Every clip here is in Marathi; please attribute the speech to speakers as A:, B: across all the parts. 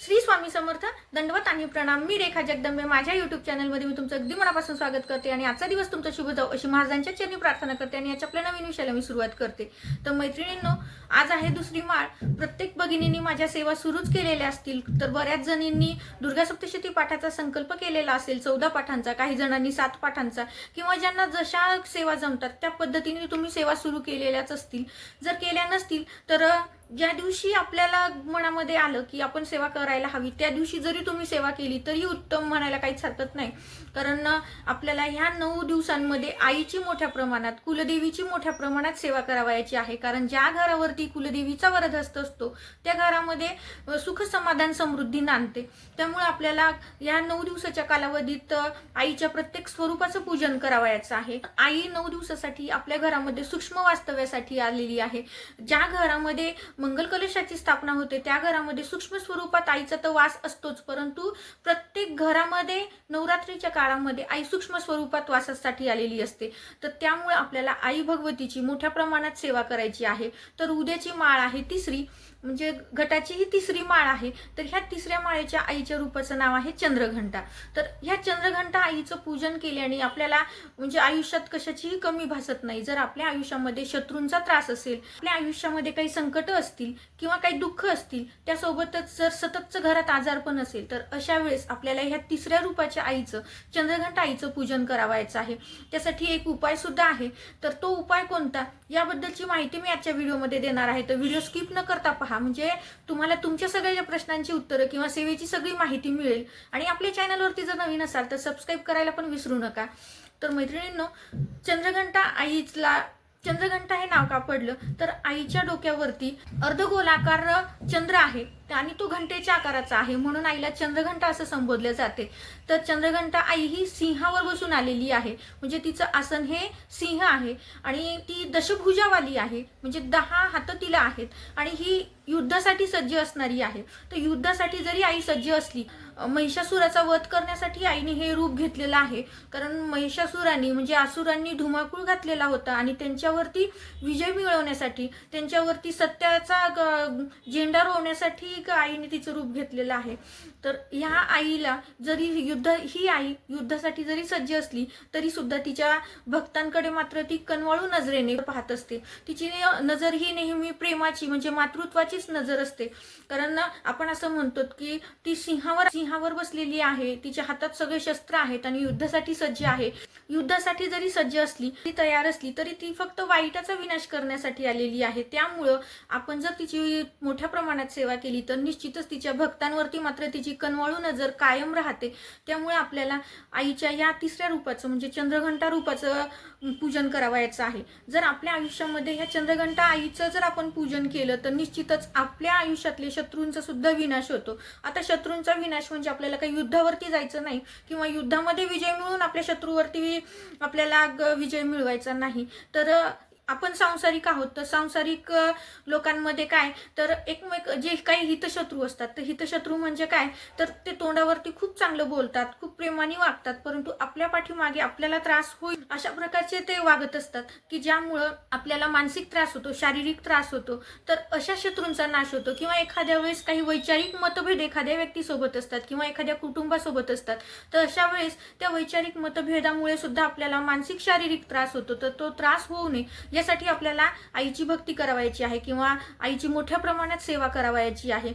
A: श्री स्वामी समर्थ दंडवत आणि प्रणाम. मी रेखा जगदंबे. माझ्या युट्यूब चॅनलमध्ये मी तुमचं अगदी मनापासून स्वागत करते आणि आजचा दिवस तुमचा शुभ जाऊ अशी महाराजांच्या चरणी प्रार्थना करते आणि याच्या आपल्या नवीन विषयाला मी सुरुवात करते. तर मैत्रिणींनो आज आहे दुसरी माळ. प्रत्येक भगिनींनी माझ्या सेवा सुरूच केलेल्या असतील तर बऱ्याच जणींनी दुर्गा सप्तशती पाठाचा संकल्प केलेला असेल चौदा पाठांचा काही जणांनी सात पाठांचा किंवा ज्यांना जशा सेवा जमतात त्या पद्धतीने तुम्ही सेवा सुरू केलेल्याच असतील. जर केल्या नसतील तर ज्या दिवशी आपल्याला मनामध्ये आलं की आपण सेवा करायला हवी त्या दिवशी जरी तुम्ही सेवा केली तरी उत्तम म्हणायला काहीच हरकत नाही. कारण आपल्याला ह्या नऊ दिवसांमध्ये आईची मोठ्या प्रमाणात कुलदेवीची मोठ्या प्रमाणात सेवा करावयाची आहे. कारण ज्या घरावरती कुलदेवीचा वरदहस्त असतो त्या घरामध्ये सुख समाधान समृद्धी नांदते. त्यामुळे आपल्याला या नऊ दिवसाच्या कालावधीत आईच्या प्रत्येक स्वरूपाचं पूजन करावयाचं आहे. आई नऊ दिवसासाठी आपल्या घरामध्ये सूक्ष्म वास्तव्यासाठी आलेली आहे. ज्या घरामध्ये मंगल कलशाची स्थापना होते. त्या घरामध्ये सूक्ष्म स्वरूपात आईचा तर वास असतोच परंतु प्रत्येक प्रत्येक घरामध्ये नवरात्रीच्या काळामध्ये आई सूक्ष्म स्वरूपात वासासाठी आलेली असते. तर त्यामुळे आपल्याला आई भगवतीची मोठ्या प्रमाणात सेवा करायची आहे. तर उद्याची माळ आहे तिसरी म्हणजे घटाची ही तिसरी माळ आहे. तर ह्या तिसऱ्या माळेच्या आईच्या रूपाचं नाव आहे चंद्रघंटा. तर ह्या चंद्रघंटा आईचं पूजन केल्याने आपल्याला म्हणजे आयुष्यात कशाचीही कमी भासत नाही. जर आपल्या आयुष्यामध्ये शत्रूंचा त्रास असेल आपल्या आयुष्यामध्ये काही संकट असतील किंवा काही दुःख असतील त्यासोबतच जर सततचं घरात आजारपण असेल तर अशा वेळेस आपल्या आपल्याला ह्या तिसऱ्या रूपाच्या आईचं चंद्रघंट आईचं पूजन करावायचं आहे. त्यासाठी एक उपाय सुद्धा आहे. तर तो उपाय कोणता? याबद्दलची माहिती मी आजच्या व्हिडिओमध्ये देणार आहे. तर व्हिडिओ स्किप न करता पहा. म्हणजे तुम्हाला तुमच्या सगळ्या प्रश्नांची उत्तरं किंवा सेवेची सगळी माहिती मिळेल. आणि आपल्या चॅनलवरती जर नवीन असाल तर सबस्क्राईब करायला पण विसरू नका. तर मैत्रिणींनो चंद्रघंटा आईला चंद्रघंटा हे नाव का पडलं? तर आईच्या डोक्यावरती अर्धगोलाकार चंद्र आहे आणि तो घंटेच्या आकाराचा आहे. म्हणून आईला चंद्रघंटा असं संबोधले जाते. तर चंद्रघंटा आई ही सिंहावर बसून आलेली आहे. म्हणजे तिचं आसन हे सिंह आहे आणि ती दशभुजावाली आहे. म्हणजे दहा हात तिला आहेत आणि ही युद्धासाठी सज्ज असणारी आहे. तर युद्धासाठी जरी आई सज्ज असली महिषासुराचा वध करण्यासाठी आईने हे रूप घेतलेलं आहे. कारण महिषासुरांनी म्हणजे असुरांनी धुमाकूळ घातलेला होता आणि त्यांच्यावरती विजय मिळवण्यासाठी त्यांच्यावरती सत्याचा ग- झेंडा रोवण्यासाठी आईने तिचं रूप घेतलेलं आहे. तर ह्या आईला जरी युद्ध ही आई युद्धासाठी जरी सज्ज असली तरी सुद्धा तिच्या भक्तांकडे मात्र ती कनवाळू नजरेने पाहत असते. तिची नजर ही नेहमी प्रेमाची म्हणजे मातृत्वाचीच नजर असते. कारण आपण असं म्हणतो की ती सिंहावर सिंह सिंहावर बसलेली आहे तिच्या हातात सगळे शस्त्र आहेत आणि युद्धासाठी सज्ज आहे. युद्धासाठी जरी सज्ज असली ती तयार असली तरी ती फक्त वाईटाचा विनाश करण्यासाठी आलेली आहे. त्यामुळं आपण जर तिची मोठ्या प्रमाणात सेवा केली तर निश्चितच तिच्या भक्तांवरती मात्र तिची कनवाळू नजर कायम राहते. त्यामुळे आपल्याला आईच्या या तिसऱ्या रूपाचं म्हणजे चंद्रघंटा रूपाचं पूजन करावायचं आहे. जर आपल्या आयुष्यामध्ये ह्या चंद्रघंटा आईचं जर आपण पूजन केलं तर निश्चितच आपल्या आयुष्यातले शत्रूंचा सुद्धा विनाश होतो. आता शत्रूंचा विनाश म्हणजे म्हणजे आपल्याला काही युद्धावरती जायचं नाही किंवा युद्धामध्ये विजय मिळून आपल्या शत्रूवरती आपल्याला ग- विजय मिळवायचा नाही. तर आपण सांसारिक आहोत तर सांसारिक लोकांमध्ये काय तर एकमेक जे काही हितशत्रू असतात तर हितशत्रू म्हणजे काय तर ते तोंडावरती खूप चांगलं बोलतात खूप प्रेमाने वागतात परंतु आपल्या पाठीमागे आपल्याला त्रास होईल अशा प्रकारचे ते वागत असतात की ज्यामुळं आपल्याला मानसिक त्रास होतो शारीरिक त्रास होतो तर अशा शत्रूंचा नाश होतो किंवा एखाद्या वेळेस काही वैचारिक मतभेद एखाद्या व्यक्तीसोबत असतात किंवा एखाद्या कुटुंबासोबत असतात तर अशा वेळेस त्या वैचारिक मतभेदामुळे सुद्धा आपल्याला मानसिक शारीरिक त्रास होतो तर तो त्रास होऊ नये यासाठी आपल्याला आईची भक्ती करावायची आहे किंवा आईची मोठ्या प्रमाणात सेवा करावायची आहे.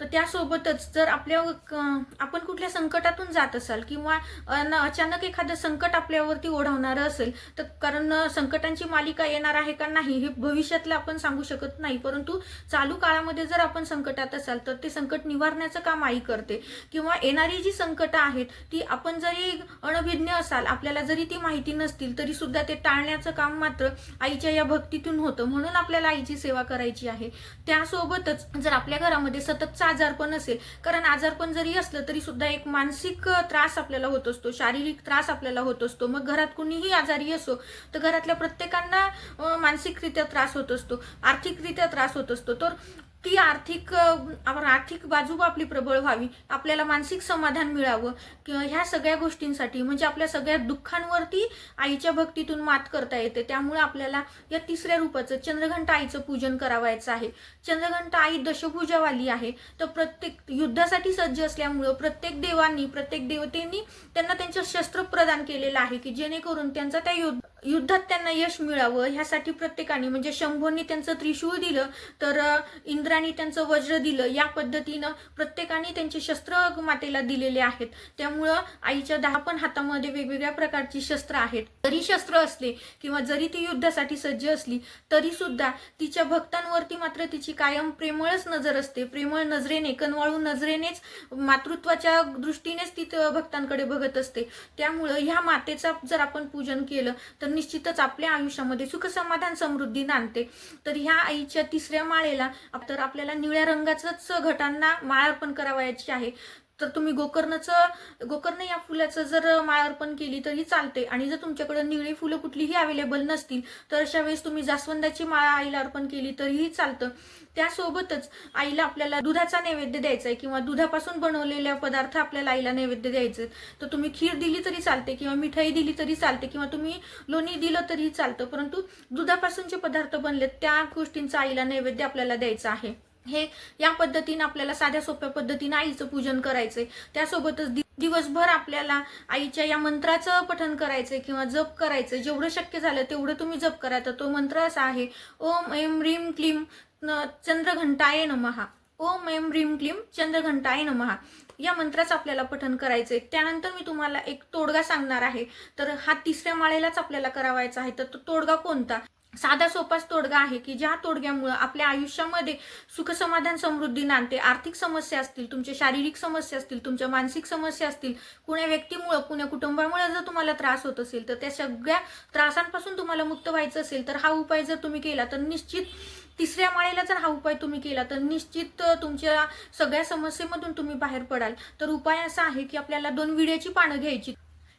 A: तर त्यासोबतच जर आपल्या क- आपण कुठल्या संकटातून जात असाल किंवा अन अचानक एखादं संकट आपल्यावरती ओढवणारं असेल तर कारण संकटांची मालिका येणार आहे का नाही हे भविष्यातलं आपण सांगू शकत नाही. परंतु चालू काळामध्ये जर आपण संकटात असाल तर ते संकट निवारण्याचं काम आई करते. किंवा येणारी जी संकटं आहेत ती आपण जरी अनभिज्ञ असाल आपल्याला जरी ती माहिती नसतील तरी सुद्धा ते टाळण्याचं काम मात्र आईच्या या भक्तीतून होतं. म्हणून आपल्याला आईची सेवा करायची आहे. त्यासोबतच जर आपल्या घरामध्ये सततचा आजारपण असेल. कारण आजारपण जरी असलं तरी सुद्धा एक मानसिक त्रास आपल्याला होत असतो. शारीरिक त्रास आपल्याला होत असतो. मग घरात कुणीही आजारी असो तर घरातल्या प्रत्येकांना मानसिकरित्या त्रास होत असतो. आर्थिकरित्या त्रास होत असतो. तर ती आर्थिक आर्थिक बाजू आपली प्रबळ व्हावी आपल्याला मानसिक समाधान मिळावं किंवा ह्या सगळ्या गोष्टींसाठी म्हणजे आपल्या सगळ्या दुःखांवरती आईच्या भक्तीतून मात करता येते. त्यामुळे आपल्याला या तिसऱ्या रूपाचं चंद्रघंटा आईचं पूजन करावायचं आहे. चंद्रघंटा आई दशभुजावाली आहे. तर प्रत्येक युद्धासाठी सज्ज असल्यामुळं प्रत्येक देवांनी प्रत्येक देवतेंनी त्यांना त्यांचं शस्त्र प्रदान केलेलं आहे की जेणेकरून त्यांचा त्या युद्ध युद्धात त्यांना यश मिळावं ह्यासाठी प्रत्येकाने म्हणजे शंभूंनी त्यांचं त्रिशूळ दिलं तर इंद्राने त्यांचं वज्र दिलं या पद्धतीनं प्रत्येकाने त्यांचे शस्त्र मातेला दिलेले आहेत. त्यामुळं आईच्या दहा पण हातामध्ये वेगवेगळ्या प्रकारची शस्त्र आहेत. जरी शस्त्र असले किंवा जरी ती युद्धासाठी सज्ज असली तरी सुद्धा तिच्या भक्तांवरती मात्र तिची कायम प्रेमळच नजर असते. प्रेमळ नजरेने कनवाळू नजरेनेच मातृत्वाच्या दृष्टीनेच ती भक्तांकडे बघत असते. त्यामुळं ह्या मातेचा जर आपण पूजन केलं तर निश्चितच आपल्या आयुष्यामध्ये सुख समाधान समृद्धी नांदते. तर ह्या आईच्या तिसऱ्या माळेला तर आपल्याला निळ्या रंगाचंच घटांना माळ अर्पण करावयाची आहे. तर तुम्ही गोकर्णचं गोकर्ण या फुलाचं जर माळ अर्पण केली तरी चालते आणि जर तुमच्याकडे निळी फुलं कुठलीही अवेलेबल नसतील तर अशा वेळेस तुम्ही जास्वंदाची माळा आईला अर्पण केली तरीही चालतं. त्यासोबतच आईला आपल्याला दुधाचा नैवेद्य द्यायचा आहे किंवा दुधापासून बनवलेल्या पदार्थ आपल्याला आईला नैवेद्य द्यायचे तर तुम्ही खीर दिली तरी चालते किंवा मिठाई दिली तरी चालते किंवा तुम्ही लोणी दिलं तरीही चालतं. परंतु दुधापासून जे पदार्थ बनलेत त्या गोष्टींचा आईला नैवेद्य आपल्याला द्यायचा आहे. हे या पद्धतीने आपल्याला साध्या सोप्या पद्धतीने आईचं पूजन करायचंय. त्यासोबतच दि- दिवसभर आपल्याला आईच्या या मंत्राचं पठन करायचंय किंवा जप करायचं जेवढं शक्य झालं तेवढं तुम्ही जप करा. तर तो मंत्र असा आहे ओम ऐम ह्रीं क्लीम न- चंद्रघंटाय नमहा. ओम ऐम ह्रीं क्लीम चंद्रघंटाय नमहा. या मंत्राचं आपल्याला पठन करायचंय. त्यानंतर मी तुम्हाला एक तोडगा सांगणार आहे. तर हा तिसऱ्या माळेलाच आपल्याला करावायचा आहे. तर तो तोडगा कोणता? साधा सोपाच तोडगा आहे की ज्या तोडग्यामुळं आपल्या आयुष्यामध्ये सुखसमाधान समृद्धी नांदते आर्थिक समस्या असतील तुमच्या शारीरिक समस्या असतील तुमच्या मानसिक समस्या असतील कुण्या व्यक्तीमुळं कुण्या कुटुंबामुळे जर तुम्हाला त्रास होत असेल तर त्या सगळ्या त्रासांपासून तुम्हाला मुक्त व्हायचं असेल तर हा उपाय जर तुम्ही केला तर निश्चित तिसऱ्या माळेला जर हा उपाय तुम्ही केला तर निश्चित तुमच्या सगळ्या समस्येमधून तुम्ही बाहेर पडाल. तर उपाय असा आहे की आपल्याला दोन विड्याची पानं घ्यायची.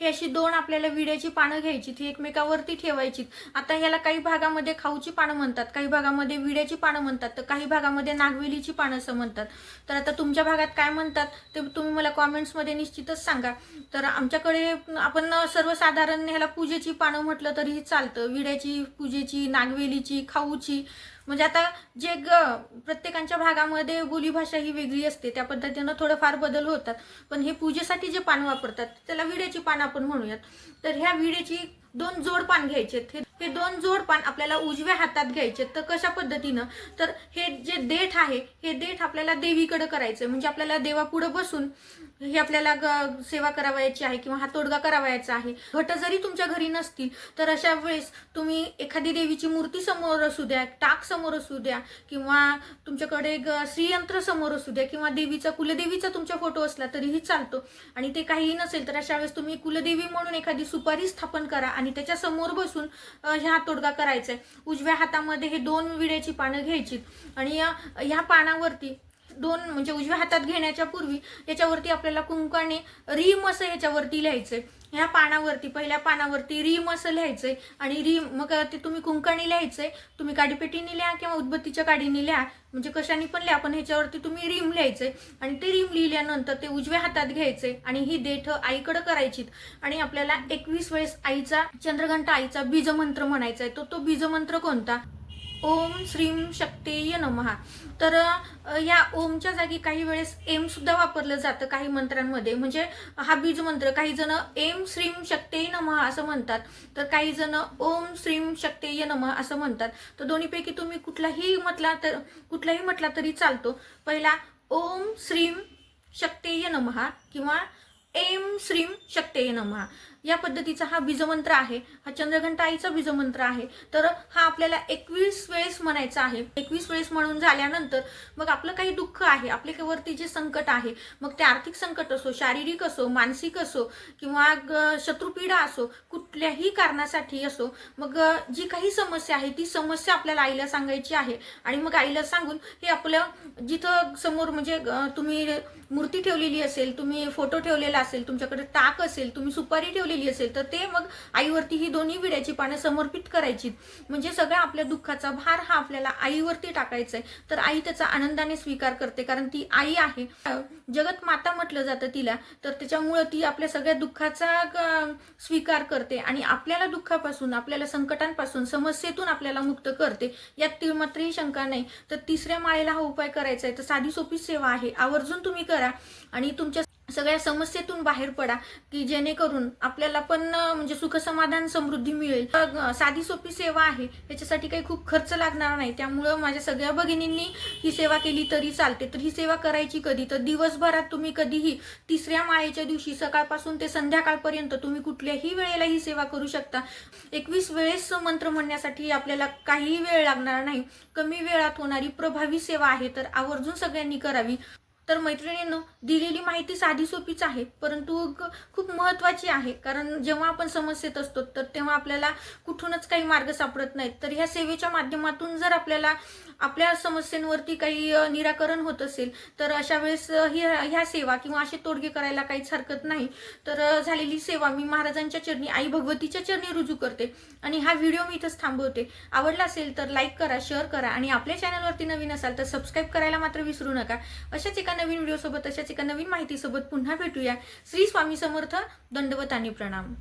A: हे अशी दोन आपल्याला विड्याची पानं घ्यायची ती एकमेकावरती ठेवायची. आता ह्याला काही भागामध्ये खाऊची पानं म्हणतात काही भागामध्ये विड्याची पानं म्हणतात तर काही भागामध्ये नागवेलीची पानं असं म्हणतात. तर आता तुमच्या भागात काय म्हणतात ते तुम्ही मला कॉमेंट्समध्ये निश्चितच सांगा. तर आमच्याकडे आपण सर्वसाधारण ह्याला पूजेची पानं म्हटलं तरीही चालतं. विड्याची पूजेची नागवेलीची खाऊची म्हणजे आता जे ग प्रत्येकांच्या भागामध्ये बोलीभाषा ही वेगळी असते त्या पद्धतीनं थोडंफार बदल होतात. पण हे पूजेसाठी जे पान वापरतात त्याला विड्याची पान आपण म्हणूयात. तर ह्या विड्याची दोन जोड पान घ्यायचे हे हे दोन जोड पान आपल्याला उजव्या हातात घ्यायचे तर कशा पद्धतीनं? तर हे जे देठ आहे हे देठ आपल्याला देवीकडे करायचं म्हणजे आपल्याला देवापुढं बसून हे आपल्याला ग- सेवा करावयाची आहे किंवा हा तोडगा करावयाचा आहे. घट जरी तुमच्या घरी नसतील तर अशा वेळेस तुम्ही एखादी देवीची मूर्ती समोर असू द्या टाक समोर असू द्या किंवा तुमच्याकडे ग- श्रीयंत्र समोर असू द्या किंवा देवीचा कुलदेवीचा तुमचा फोटो असला तरीही चालतो. आणि ते काहीही नसेल तर अशा वेळेस तुम्ही कुलदेवी म्हणून एखादी सुपारी स्थापन करा आणि त्याच्यासमोर बसून ह्या तोडगा करायचा आहे उजव्या हातामध्ये हे दोन विड्याची पानं घ्यायची आणि या ह्या पानावरती दोन म्हणजे उजव्या हातात घेण्याच्या पूर्वी याच्यावरती आपल्याला कुंकाने रीम असं याच्यावरती लिहायचंय. ह्या पानावरती पहिल्या पानावरती रीम असं लिहायचंय आणि रीम मग ते तुम्ही कुंकाने लिहायचंय तुम्ही काडीपेटीने लिहा किंवा उदबत्तीच्या काडीने लिहा म्हणजे कशाने पण लिहा पण ह्याच्यावरती तुम्ही रीम लिहायचंय. आणि ते रीम लिहिल्यानंतर ते उजव्या हातात घ्यायचंय आणि ही देठ आईकडे करायची आणि आपल्याला एकवीस वेळेस आईचा चंद्रघंटा आईचा बीजमंत्र म्हणायचा आहे तो तो बीजमंत्र कोणता? ओम श्रीम शक्तेय नमहा तर या ओमच्या जागी काही वेळेस एम सुद्धा वापरलं जातं काही मंत्रांमध्ये. म्हणजे हा बीज मंत्र काही जण एम श्रीम शक्तेय नमः असं म्हणतात. तर काही जण ओम श्रीम शक्तेय नमः असं म्हणतात. तर दोन्हीपैकी तुम्ही कुठलाही म्हटला तर कुठलाही म्हटला तरी चालतो. पहिला ओम श्रीम शक्तेय नमहा किंवा एम श्रीम शक्ते नमहा या पद्धतीचा हा बीजमंत्र आहे. हा चंद्रघंटा आईचा बीजमंत्र आहे. तर हा आपल्याला एकवीस वेळेस म्हणायचा आहे. एकवीस वेळेस म्हणून झाल्यानंतर मग आपलं काही दुःख आहे. आपल्यावरती जे संकट आहे मग ते आर्थिक संकट असो शारीरिक असो मानसिक असो किंवा शत्रुपीडा असो कुठल्याही कारणासाठी असो मग जी काही समस्या आहे ती समस्या आपल्याला आईला सांगायची आहे. आणि मग आईला सांगून हे आपलं जिथं समोर म्हणजे तुम्ही मूर्ती ठेवलेली असेल तुम्ही फोटो ठेवलेला असेल तुमच्याकडे ताक असेल तुम्ही सुपारी ठेवलेली असेल तर ते मग आईवरती ही दोन्ही विड्याची पानं समर्पित करायची. म्हणजे सगळ्या आपल्या दुःखाचा भार हा आपल्याला आईवरती टाकायचा आहे तर आई त्याचा आनंदाने स्वीकार करते कारण ती आई आहे. जगत माता म्हटलं जातं तिला तर त्याच्यामुळं ती आपल्या सगळ्या दुःखाचा स्वीकार करते आणि आपल्याला दुःखापासून आपल्याला संकटांपासून समस्येतून आपल्याला मुक्त करते. यात ती मात्रही शंका नाही. तर तिसऱ्या माळेला हा उपाय करायचा आहे तर साधी सोपी सेवा आहे. आवर्जून तुम्ही करा आणि तुमच्या सगळ्या समस्येतून बाहेर पडा की जेणेकरून आपल्याला पण म्हणजे सुख समाधान समृद्धी मिळेल. साधी सोपी सेवा आहे याच्यासाठी काही खूप खर्च लागणार नाही. त्यामुळं माझ्या सगळ्या भगिनींनी ही सेवा केली तरी चालते. तर ही सेवा करायची कधी? तर दिवसभरात तुम्ही कधीही तिसऱ्या माळेच्या दिवशी सकाळपासून ते संध्याकाळपर्यंत तुम्ही कुठल्याही वेळेला ही सेवा करू शकता. एकवीस वेळेस मंत्र म्हणण्यासाठी आपल्याला काहीही वेळ लागणार नाही. कमी वेळात होणारी प्रभावी सेवा आहे तर आवर्जून सगळ्यांनी करावी. तर मैत्रिणींनो दिलेली माहिती साधी सोपीच आहे परंतु खूप महत्त्वाची आहे. कारण जेव्हा आपण समस्येत असतो तर तेव्हा आपल्याला कुठूनच काही मार्ग सापडत नाहीत. तर ह्या सेवेच्या माध्यमातून जर आपल्याला आपल्या समस्यांवरती काही निराकरण होत असेल तर अशा वेळेस ही ह्या सेवा किंवा असे तोडगे करायला काहीच हरकत नाही. तर झालेली सेवा मी महाराजांच्या चरणी आई भगवतीच्या चरणी रुजू करते आणि हा व्हिडिओ मी इथंच थांबवते. आवडला असेल तर लाईक करा शेअर करा आणि आपल्या चॅनलवरती नवीन असाल तर सबस्क्राईब करायला मात्र विसरू नका. अशाच एका नवीन व्हिडिओसोबत तशाच एका नवीन माहितीसोबत पुन्हा भेटूया. श्री स्वामी समर्थ दंडवत आणि प्रणाम.